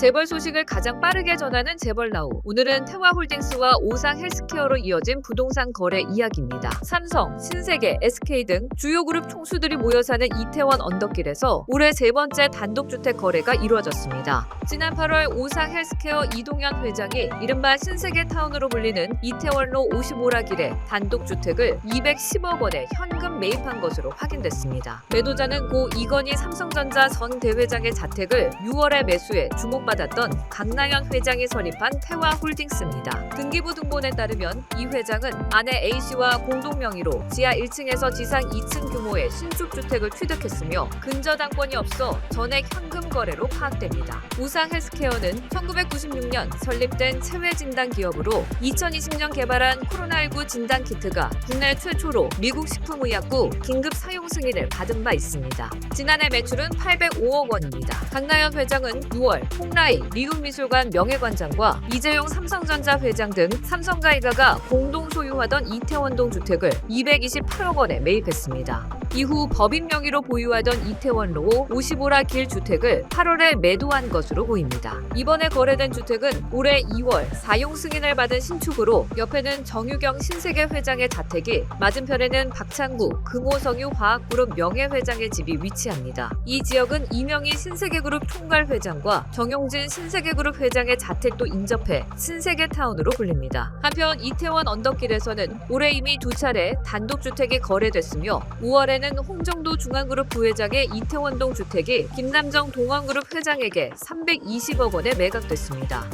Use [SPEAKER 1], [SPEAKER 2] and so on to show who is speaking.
[SPEAKER 1] 재벌 소식을 가장 빠르게 전하는 재벌나우. 오늘은 태화홀딩스와 오상 헬스케어로 이어진 부동산 거래 이야기입니다. 삼성, 신세계, SK 등 주요 그룹 총수들이 모여 사는 이태원 언덕길에서 올해 세 번째 단독주택 거래가 이루어졌습니다. 지난 8월 오상 헬스케어 이동현 회장이 이른바 신세계 타운으로 불리는 이태원로 55라 길에 단독주택을 210억 원에 현금 매입한 것으로 확인됐습니다. 매도자는 고 이건희 삼성전자 전 대회장의 자택을 6월에 매수해 주목 받았던 강나영 회장이 설립한 태화홀딩스입니다. 등기부 등본에 따르면 이 회장은 아내 A씨와 공동 명의로 지하 1층에서 지상 2층 규모의 신축 주택을 취득했으며 근저당권이 없어 전액 현금 거래로 파악됩니다. 우상 헬스케어는 1996년 설립된 체외 진단 기업으로 2020년 개발한 코로나19 진단 키트가 국내 최초로 미국 식품의약부 긴급 사용 승인을 받은 바 있습니다. 지난해 매출은 805억 원입니다. 강나연 회장은 6월 홍라 이 미국미술관 명예관장과 이재용 삼성전자 회장 등 삼성과 일가가 공동 소유하던 이태원동 주택을 228억 원에 매입했습니다. 이후 법인 명의로 보유하던 이태원로 55라 길 주택을 8월에 매도한 것으로 보입니다. 이번에 거래된 주택은 올해 2월 사용 승인을 받은 신축으로 옆에는 정유경 신세계 회장의 자택이 맞은편에는 박창구 금호성유 화학그룹 명예회장의 집이 위치합니다. 이 지역은 이명희 신세계그룹 총괄 회장과 정용진 신세계그룹 회장의 자택도 인접해 신세계타운으로 불립니다. 한편 이태원 언덕길에서는 올해 이미 두 차례 단독주택이 거래됐으며 5월 에는 홍정도 중앙그룹 부회장의 이태원동 주택이 김남정 동원그룹 회장에게 320억 원에 매각됐습니다.